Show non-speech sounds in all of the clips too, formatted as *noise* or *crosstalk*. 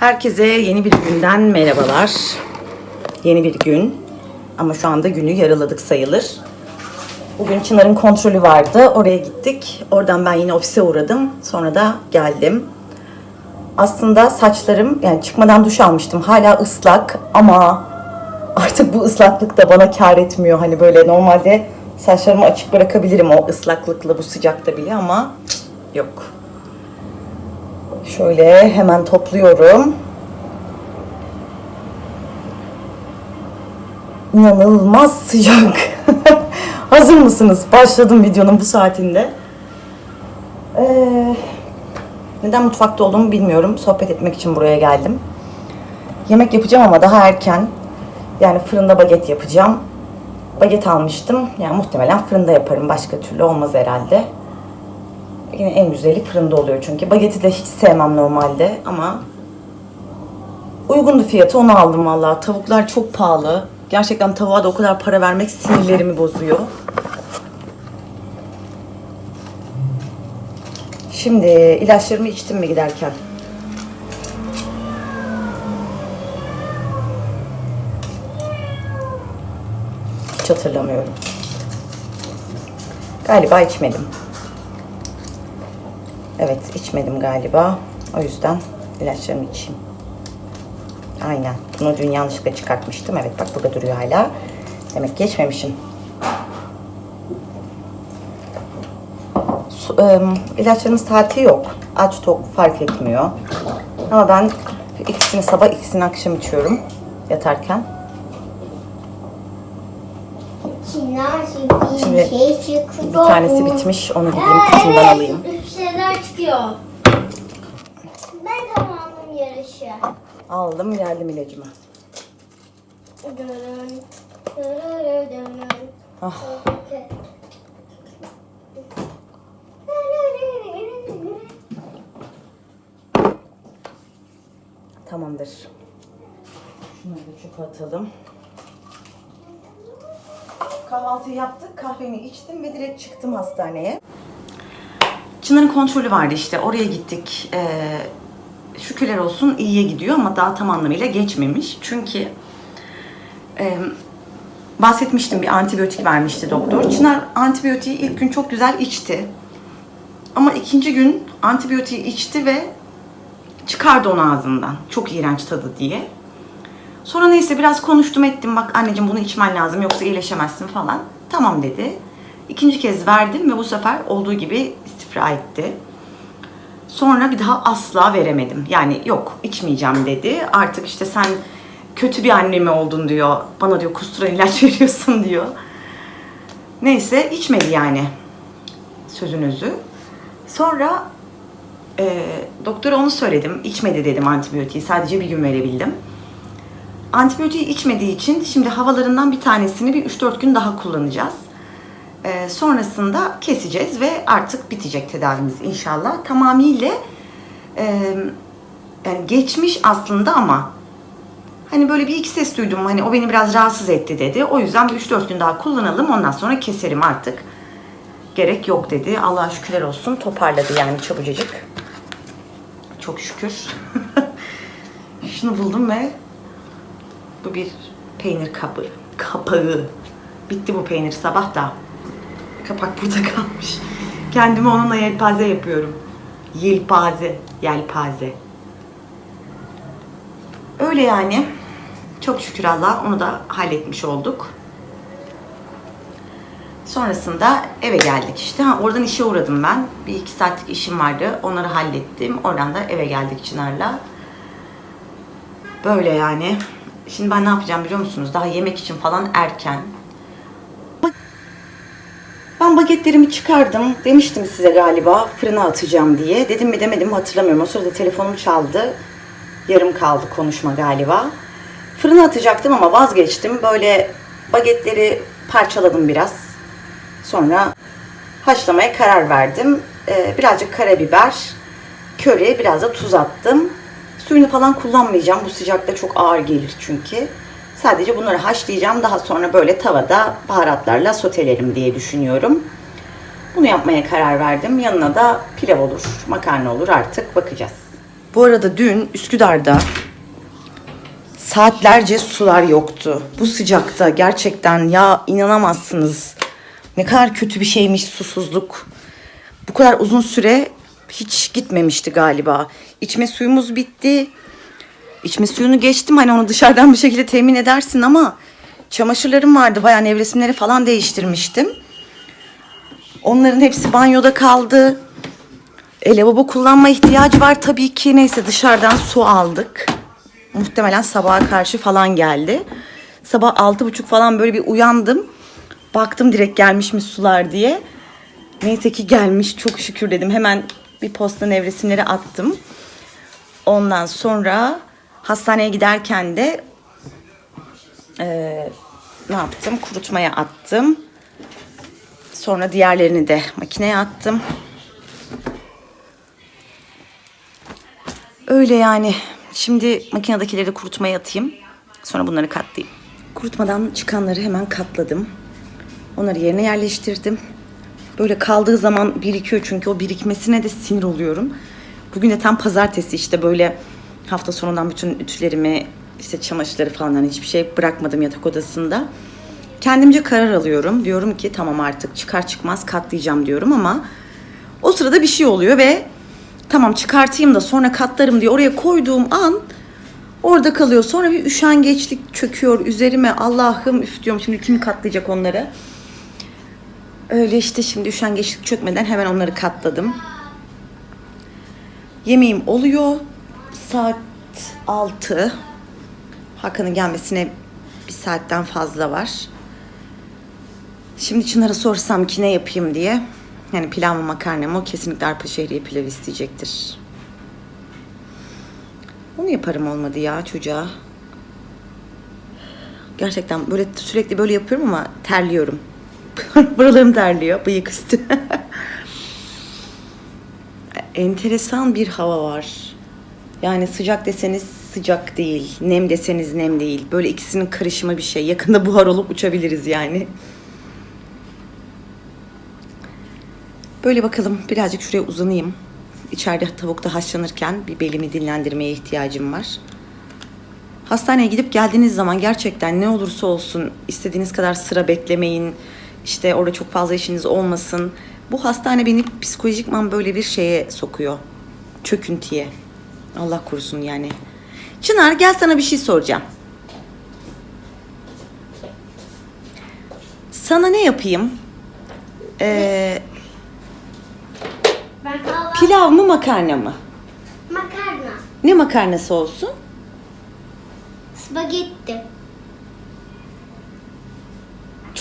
Herkese yeni bir günden merhabalar. Yeni bir gün. Ama şu anda günü yarıladık sayılır. Bugün Çınar'ın kontrolü vardı. Oraya gittik. Oradan ben yine ofise uğradım. Sonra da geldim. Aslında saçlarım yani çıkmadan duş almıştım. Hala ıslak ama artık bu ıslaklık da bana kar etmiyor. Hani böyle normalde saçlarımı açık bırakabilirim o ıslaklıkla bu sıcakta bile ama yok. Şöyle hemen topluyorum. İnanılmaz sıcak. *laughs* Hazır mısınız? Başladım videonun bu saatinde. Ee, neden mutfakta olduğumu bilmiyorum. Sohbet etmek için buraya geldim. Yemek yapacağım ama daha erken. Yani fırında baget yapacağım. Baget almıştım. Yani muhtemelen fırında yaparım. Başka türlü olmaz herhalde. Yine en güzeli fırında oluyor çünkü. Bageti de hiç sevmem normalde ama uygundu fiyatı onu aldım vallahi. Tavuklar çok pahalı. Gerçekten tavuğa da o kadar para vermek sinirlerimi bozuyor. Şimdi ilaçlarımı içtim mi giderken? Hiç hatırlamıyorum. Galiba içmedim. Evet içmedim galiba. O yüzden ilaçlarımı içeyim. Aynen. Bunu dün yanlışlıkla çıkartmıştım. Evet bak burada duruyor hala. Demek ki içmemişim. Su, ım, ilaçların saati yok. Aç tok fark etmiyor. Ama ben ikisini sabah ikisini akşam içiyorum yatarken. Şimdi. Bir tanesi bitmiş. Onu gideyim kutumdan alayım. Şeyler çıkıyor. Ben tamamladım yarışı. Aldım geldim ilacımı. Ah. Tamamdır. Şunları da çöpe atalım. Kahvaltıyı yaptık, kahvemi içtim ve direkt çıktım hastaneye. Çınar'ın kontrolü vardı işte, oraya gittik. Ee, şükürler olsun iyiye gidiyor ama daha tam anlamıyla geçmemiş. Çünkü e, bahsetmiştim bir antibiyotik vermişti doktor. Çınar antibiyotiği ilk gün çok güzel içti. Ama ikinci gün antibiyotiği içti ve çıkardı onu ağzından. Çok iğrenç tadı diye. Sonra neyse biraz konuştum ettim. Bak anneciğim bunu içmen lazım yoksa iyileşemezsin falan. Tamam dedi. İkinci kez verdim ve bu sefer olduğu gibi istifra etti. Sonra bir daha asla veremedim. Yani yok içmeyeceğim dedi. Artık işte sen kötü bir anne mi oldun diyor. Bana diyor kusturan ilaç *laughs* veriyorsun diyor. Neyse içmedi yani sözünüzü. Sonra e, doktora onu söyledim. İçmedi dedim antibiyotiği. Sadece bir gün verebildim. Antibiyotiği içmediği için şimdi havalarından bir tanesini bir 3-4 gün daha kullanacağız. Ee, sonrasında keseceğiz ve artık bitecek tedavimiz inşallah. Tamamıyla e, yani geçmiş aslında ama hani böyle bir iki ses duydum hani o beni biraz rahatsız etti dedi. O yüzden bir 3-4 gün daha kullanalım ondan sonra keserim artık. Gerek yok dedi. Allah'a şükürler olsun toparladı yani çabucacık. Çok şükür. *laughs* Şunu buldum ve bu bir peynir kabı. Kapağı. Bitti bu peynir sabah da. Kapak burada *laughs* kalmış. Kendime onunla yelpaze yapıyorum. Yelpaze. Yelpaze. Öyle yani. Çok şükür Allah onu da halletmiş olduk. Sonrasında eve geldik işte. Ha, oradan işe uğradım ben. Bir iki saatlik işim vardı. Onları hallettim. Oradan da eve geldik Çınar'la. Böyle yani. Şimdi ben ne yapacağım biliyor musunuz? Daha yemek için falan erken. Ben bagetlerimi çıkardım. Demiştim size galiba fırına atacağım diye. Dedim mi demedim mi hatırlamıyorum. O sırada telefonum çaldı. Yarım kaldı konuşma galiba. Fırına atacaktım ama vazgeçtim. Böyle bagetleri parçaladım biraz. Sonra haşlamaya karar verdim. Ee, birazcık karabiber, köri, biraz da tuz attım. Suyunu falan kullanmayacağım. Bu sıcakta çok ağır gelir çünkü. Sadece bunları haşlayacağım. Daha sonra böyle tavada baharatlarla sotelerim diye düşünüyorum. Bunu yapmaya karar verdim. Yanına da pilav olur, makarna olur artık bakacağız. Bu arada dün Üsküdar'da saatlerce sular yoktu. Bu sıcakta gerçekten ya inanamazsınız. Ne kadar kötü bir şeymiş susuzluk. Bu kadar uzun süre hiç gitmemişti galiba. İçme suyumuz bitti. İçme suyunu geçtim hani onu dışarıdan bir şekilde temin edersin ama çamaşırlarım vardı. Bayağı nevresimleri falan değiştirmiştim. Onların hepsi banyoda kaldı. E, lavabo kullanma ihtiyacı var tabii ki. Neyse dışarıdan su aldık. Muhtemelen sabaha karşı falan geldi. Sabah altı buçuk falan böyle bir uyandım. Baktım direkt gelmiş mi sular diye. Neyse ki gelmiş çok şükür dedim. Hemen bir posta nevresimleri attım. Ondan sonra hastaneye giderken de eee, ne yaptım? Kurutmaya attım. Sonra diğerlerini de makineye attım. Öyle yani. Şimdi makinedekileri kurutmaya atayım. Sonra bunları katlayayım. Kurutmadan çıkanları hemen katladım. Onları yerine yerleştirdim. Böyle kaldığı zaman birikiyor çünkü o birikmesine de sinir oluyorum. Bugün de tam pazartesi işte böyle hafta sonundan bütün ütülerimi, işte çamaşırları falan hani hiçbir şey bırakmadım yatak odasında. Kendimce karar alıyorum. Diyorum ki tamam artık çıkar çıkmaz katlayacağım diyorum ama o sırada bir şey oluyor ve tamam çıkartayım da sonra katlarım diye oraya koyduğum an orada kalıyor. Sonra bir üşengeçlik çöküyor üzerime. Allah'ım üf diyorum şimdi kim katlayacak onları? Öyle işte şimdi üşengeçlik çökmeden hemen onları katladım. Yemeğim oluyor. Saat 6. Hakan'ın gelmesine bir saatten fazla var. Şimdi Çınar'a sorsam ki ne yapayım diye. Yani pilav mı makarna mı o kesinlikle arpa şehriye pilav isteyecektir. Onu yaparım olmadı ya çocuğa. Gerçekten böyle sürekli böyle yapıyorum ama terliyorum. *laughs* Buralarım terliyor. Bıyık üstü. *laughs* Enteresan bir hava var. Yani sıcak deseniz sıcak değil. Nem deseniz nem değil. Böyle ikisinin karışımı bir şey. Yakında buhar olup uçabiliriz yani. Böyle bakalım birazcık şuraya uzanayım. İçeride tavukta haşlanırken bir belimi dinlendirmeye ihtiyacım var. Hastaneye gidip geldiğiniz zaman gerçekten ne olursa olsun istediğiniz kadar sıra beklemeyin. İşte orada çok fazla işiniz olmasın. Bu hastane beni psikolojikman böyle bir şeye sokuyor. Çöküntüye. Allah korusun yani. Çınar gel sana bir şey soracağım. Sana ne yapayım? Ee, Ben pilav mı makarna mı? makarna, Ne makarnası olsun? spagetti.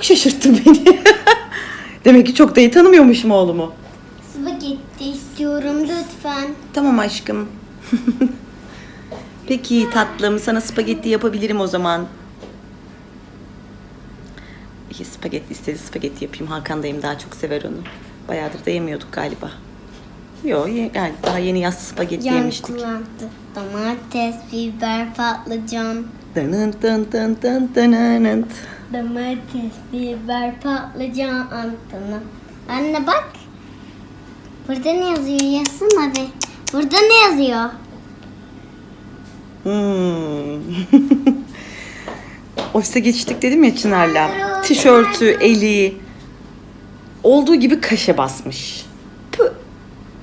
Çok şaşırttın beni. *laughs* Demek ki çok da iyi tanımıyormuşum oğlumu. Spagetti istiyorum lütfen. Tamam aşkım. *laughs* Peki tatlım sana spagetti yapabilirim o zaman. İyi spagetti istedi spagetti yapayım. Hakan dayım daha çok sever onu. Bayağıdır da yemiyorduk galiba. Yok yani daha yeni yaz spagetti Yan yemiştik. kullandı. Domates, biber, patlıcan. Dın dın dın dın dın dın. Domates, biber, patlıcan antını. Anne bak. Burada ne yazıyor? Yazsana be. Burada ne yazıyor? Hmm. *laughs* Ofise geçtik dedim ya Çınar'la. Tişörtü, eli olduğu gibi kaşe basmış. Püh.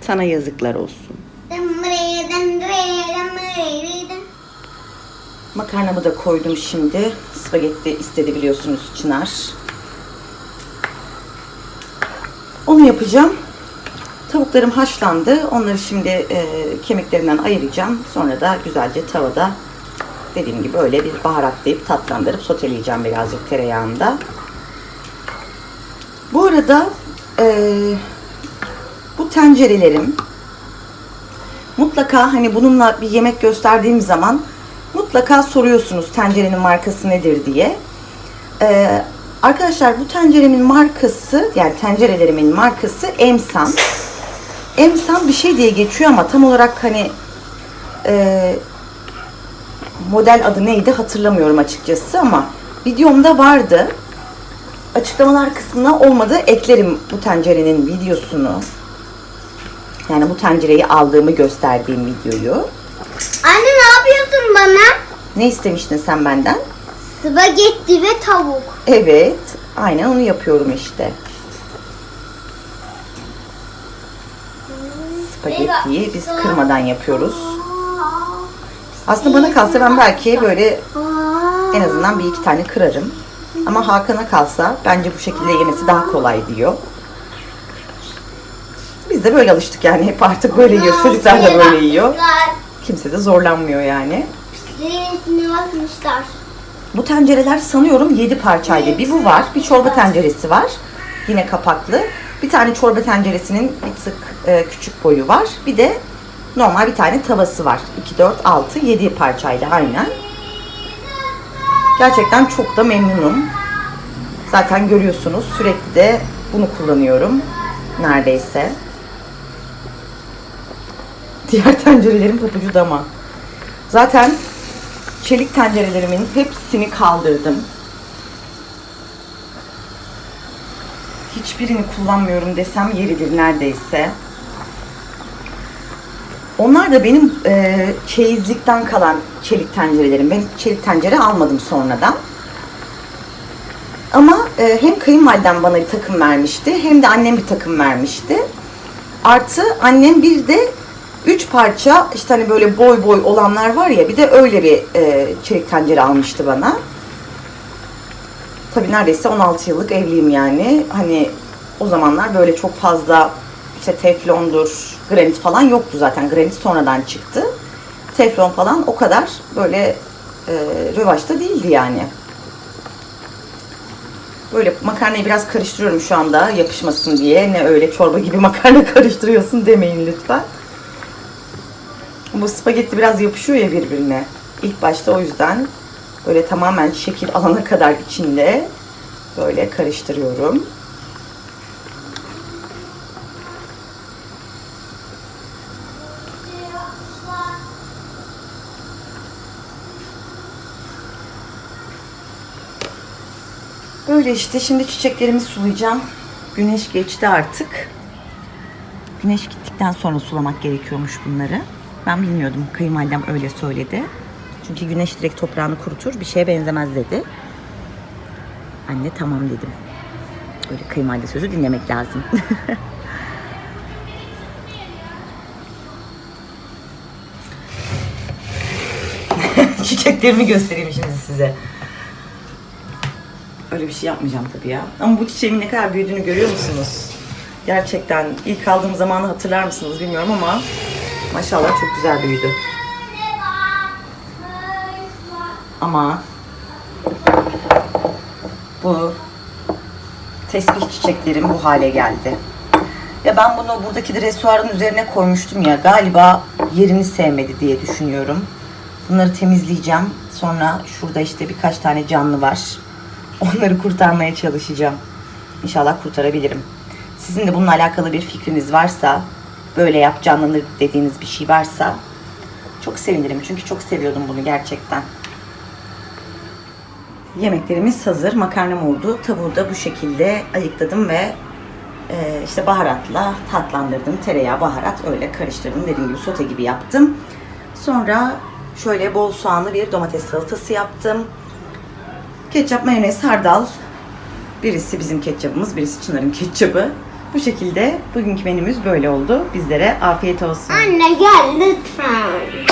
Sana yazıklar olsun. Makarnamı da koydum şimdi. Spagetti istedi biliyorsunuz Çınar. Onu yapacağım. Tavuklarım haşlandı. Onları şimdi e, kemiklerinden ayıracağım. Sonra da güzelce tavada dediğim gibi öyle bir baharatlayıp tatlandırıp soteleyeceğim birazcık tereyağında. Bu arada e, bu tencerelerim mutlaka hani bununla bir yemek gösterdiğim zaman mutlaka soruyorsunuz tencerenin markası nedir diye. Ee, arkadaşlar bu tenceremin markası yani tencerelerimin markası Emsan. Emsan bir şey diye geçiyor ama tam olarak hani e, model adı neydi hatırlamıyorum açıkçası ama videomda vardı. Açıklamalar kısmına olmadı eklerim bu tencerenin videosunu. Yani bu tencereyi aldığımı gösterdiğim videoyu. Anne ne yapıyorsun bana? Ne istemiştin sen benden? Spagetti ve tavuk. Evet. Aynen onu yapıyorum işte. Spagettiyi biz kırmadan yapıyoruz. Aslında bana kalsa ben belki böyle en azından bir iki tane kırarım. Ama Hakan'a kalsa bence bu şekilde yemesi daha kolay diyor. Biz de böyle alıştık yani hep artık böyle yiyoruz. Çocuklar da böyle yiyor. Kimse de zorlanmıyor yani. Resmine bakmışlar. Bu tencereler sanıyorum 7 parçaydı. Bir bu var, bir çorba tenceresi var. Yine kapaklı. Bir tane çorba tenceresinin bir tık e, küçük boyu var. Bir de normal bir tane tavası var. 2, 4, 6, 7 parçaydı aynen. Gerçekten çok da memnunum. Zaten görüyorsunuz sürekli de bunu kullanıyorum. Neredeyse. Diğer tencerelerin papucu dama. Zaten çelik tencerelerimin hepsini kaldırdım. Hiçbirini kullanmıyorum desem yeridir neredeyse. Onlar da benim e, çeyizlikten kalan çelik tencerelerim. Ben çelik tencere almadım sonradan. Ama e, hem kayınvalidem bana bir takım vermişti hem de annem bir takım vermişti. Artı annem bir de üç parça işte hani böyle boy boy olanlar var ya bir de öyle bir e, çelik tencere almıştı bana. Tabii neredeyse 16 yıllık evliyim yani. Hani o zamanlar böyle çok fazla işte teflondur, granit falan yoktu zaten. Granit sonradan çıktı. Teflon falan o kadar böyle e, rövaşta değildi yani. Böyle makarnayı biraz karıştırıyorum şu anda yapışmasın diye. Ne öyle çorba gibi makarna *laughs* karıştırıyorsun demeyin lütfen. Bu spagetti biraz yapışıyor ya birbirine. İlk başta o yüzden böyle tamamen şekil alana kadar içinde böyle karıştırıyorum. Böyle işte şimdi çiçeklerimi sulayacağım. Güneş geçti artık. Güneş gittikten sonra sulamak gerekiyormuş bunları. Ben bilmiyordum. Kayınvalidem öyle söyledi. Çünkü güneş direkt toprağını kurutur. Bir şeye benzemez dedi. Anne tamam dedim. Öyle kayınvalide sözü dinlemek lazım. *laughs* Çiçeklerimi göstereyim şimdi size. Öyle bir şey yapmayacağım tabii ya. Ama bu çiçeğimin ne kadar büyüdüğünü görüyor musunuz? Gerçekten ilk aldığım zamanı hatırlar mısınız bilmiyorum ama maşallah çok güzel büyüdü. Ama bu tesbih çiçeklerim bu hale geldi. Ya ben bunu buradaki dresuarın üzerine koymuştum ya galiba yerini sevmedi diye düşünüyorum. Bunları temizleyeceğim. Sonra şurada işte birkaç tane canlı var. *laughs* Onları kurtarmaya çalışacağım. İnşallah kurtarabilirim. Sizin de bununla alakalı bir fikriniz varsa, böyle yap canlanır dediğiniz bir şey varsa çok sevinirim. Çünkü çok seviyordum bunu gerçekten. Yemeklerimiz hazır. Makarnam oldu. Tavuğu da bu şekilde ayıkladım ve e, işte baharatla tatlandırdım. Tereyağı, baharat öyle karıştırdım. Dediğim gibi sote gibi yaptım. Sonra şöyle bol soğanlı bir domates salatası yaptım. Ketçap, mayonez, hardal. Birisi bizim ketçabımız, birisi Çınar'ın ketçabı. Bu şekilde bugünkü menümüz böyle oldu. Bizlere afiyet olsun. Anne gel lütfen.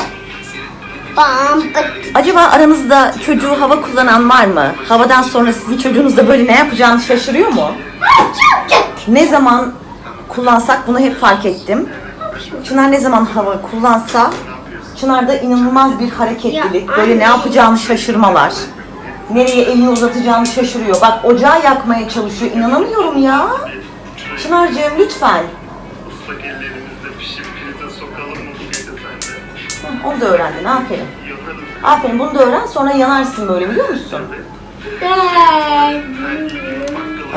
Bam. Acaba aranızda çocuğu hava kullanan var mı? Havadan sonra sizin çocuğunuz da böyle ne yapacağını şaşırıyor mu? Ne zaman kullansak bunu hep fark ettim. Çınar ne zaman hava kullansa Çınar'da inanılmaz bir hareketlilik, Ya böyle ne yapacağını şaşırmalar. Nereye elini uzatacağını şaşırıyor. Bak ocağı yakmaya çalışıyor. İnanamıyorum ya. Çınar'cığım lütfen. Islak ellerimizle pişip prize sokalım mı efendim? Hı, Onu da öğrendin. Aferin. Yanarız. Aferin bunu da öğren sonra yanarsın böyle biliyor musun?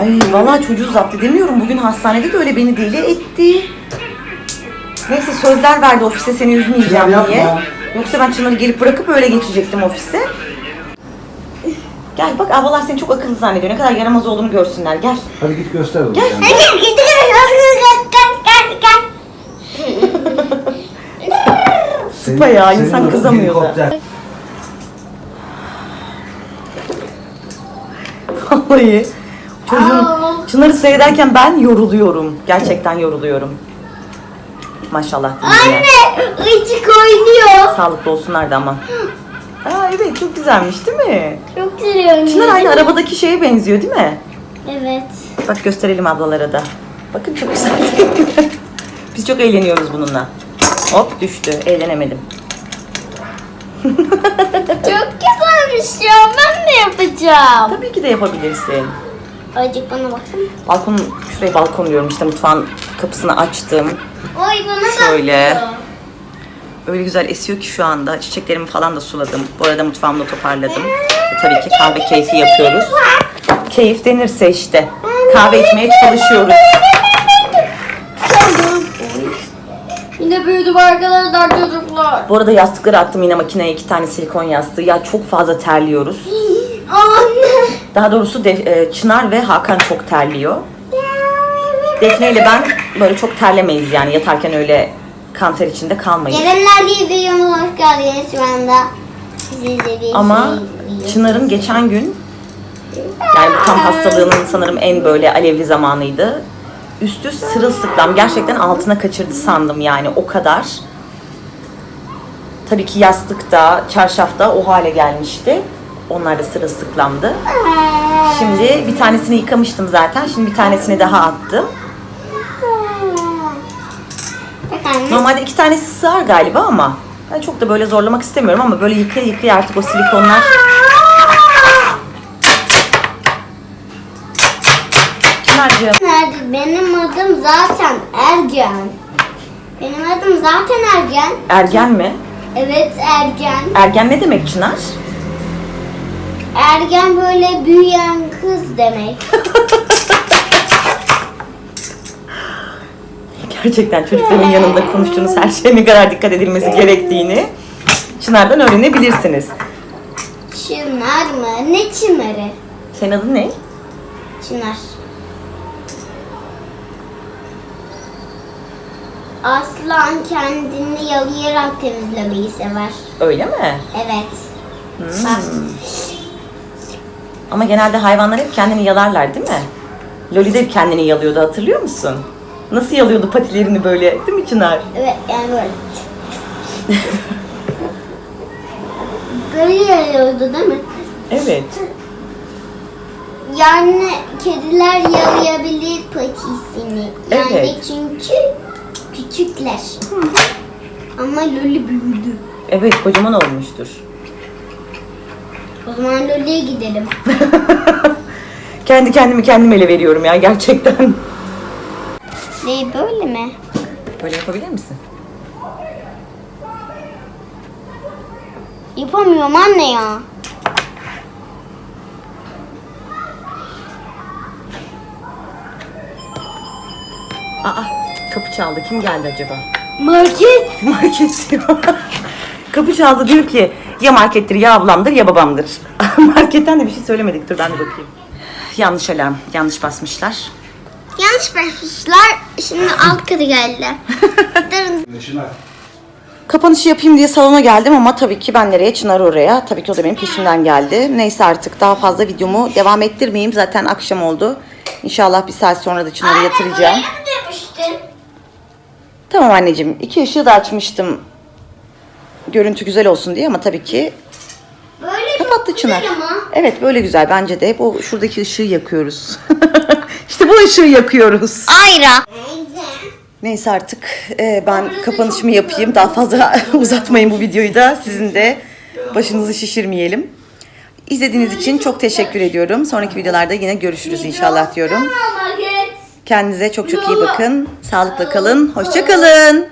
Ay vallahi çocuğu zapt edemiyorum. Bugün hastanede de öyle beni deli etti. Neyse sözler verdi ofise seni üzmeyeceğim diye. Yoksa ben Çınar'ı gelip bırakıp öyle geçecektim ofise. Gel bak ablalar seni çok akıllı zannediyor. Ne kadar yaramaz olduğunu görsünler. Gel. Hadi git göster onu. Gel. yani. Hadi gidelim. Gel gel gel gel. Sıpa *laughs* ya Senin insan adın kızamıyor da. helikopter. Vallahi. Çocuğun Çınar'ı seyrederken ben yoruluyorum. Gerçekten yoruluyorum. Maşallah. Anne ıcık oynuyor. Sağlıklı olsunlar da ama. Aa evet çok güzelmiş değil mi? Çok güzel oynuyor. Çınar aynı değil mi? arabadaki şeye benziyor değil mi? Evet. Bak gösterelim ablalara da. Bakın çok güzel. *laughs* Biz çok eğleniyoruz bununla. Hop düştü. Eğlenemedim. *laughs* Çok güzelmiş ya. Ben de yapacağım. Tabii ki de yapabilirsin. Azıcık bana bakın. Balkon, şuraya balkon diyorum işte mutfağın kapısını açtım. Oy bana Şöyle. bakıyor. Öyle güzel esiyor ki şu anda. Çiçeklerimi falan da suladım. Bu arada mutfağımı da toparladım. Ve tabii ki kahve keyfi yapıyoruz. Keyif denirse işte. Kahve içmeye çalışıyoruz. Yine büyüdüm arkadaşlar çocuklar. Bu arada yastıkları attım yine makineye. iki tane silikon yastığı. Ya çok fazla terliyoruz. Anne. Daha doğrusu de, e, Çınar ve Hakan çok terliyor. Defne ile ben böyle çok terlemeyiz yani. Yatarken öyle kanter içinde kalmayız. Gelenler diye videomu hoş geldiniz şu anda. Size de bir Ama şey Çınar'ın geçen gün yani bu tam hastalığının sanırım en böyle alevli zamanıydı. Üstü sırılsıklam. Gerçekten altına kaçırdı sandım yani o kadar. Tabii ki yastıkta, çarşafta o hale gelmişti. Onlar da sırılsıklamdı. Şimdi bir tanesini yıkamıştım zaten. Şimdi bir tanesini daha attım. Normalde iki tanesi sığar galiba ama ben çok da böyle zorlamak istemiyorum ama böyle yıkaya yıkaya artık o silikonlar Çınar'cığım Nerede? Benim adım zaten Ergen. Benim adım zaten Ergen. ergen mi? Evet Ergen. Ergen ne demek Çınar? Ergen böyle büyüyen kız demek. *laughs* Gerçekten çocukların yanında konuştuğunuz her şeye ne kadar dikkat edilmesi gerektiğini Çınar'dan öğrenebilirsiniz. Çınar mı? Ne çınarı? Senin adın ne? Çınar. Aslan kendini yalayarak temizlemeyi sever. Öyle mi? Evet. Hmm. Bak. Ama genelde hayvanlar hep kendini yalarlar değil mi? Loli de kendini yalıyordu hatırlıyor musun? Nasıl yalıyordu patilerini böyle değil mi Çınar? Evet yani böyle. böyle yalıyordu değil mi? Evet. Yani kediler yalayabilir patisini. Yani Evet. çünkü küçükler. Ama Loli büyüdü. Evet kocaman olmuştur. O zaman Loli'ye gidelim. *laughs* Kendi kendimi kendim ele veriyorum ya gerçekten. Ne böyle mi? Böyle yapabilir misin? Yapamıyorum anne ya. Aa kapı çaldı. Kim geldi acaba? Market. *laughs* Market diyor. kapı çaldı diyor ki ya markettir ya ablamdır ya babamdır. *laughs* Marketten de bir şey söylemedik. Dur ben de bakayım. Yanlış alarm. Yanlış basmışlar. Yanlış basmışlar. Şimdi alt katı geldi. Durun. Çınar. Kapanışı yapayım diye salona geldim ama tabii ki ben nereye? Çınar oraya. Tabii ki o da benim peşimden geldi. Neyse artık daha fazla videomu devam ettirmeyeyim. Zaten akşam oldu. İnşallah bir saat sonra da Çınar'ı yatıracağım. Demiştin? Tamam anneciğim. iki ışığı da açmıştım. Görüntü güzel olsun diye ama tabii ki Böyle kapattı çok Çınar. güzel ama. Evet böyle güzel bence de. Bu şuradaki ışığı yakıyoruz. *laughs* işte bu ışığı yakıyoruz. Ayra. Neyse artık e, ben kapanışımı yapayım. Daha fazla *laughs* uzatmayın bu videoyu da. Sizin de başınızı şişirmeyelim. İzlediğiniz için çok teşekkür ediyorum. Sonraki videolarda yine görüşürüz inşallah diyorum. Kendinize çok çok iyi bakın. Sağlıkla kalın. Hoşça kalın.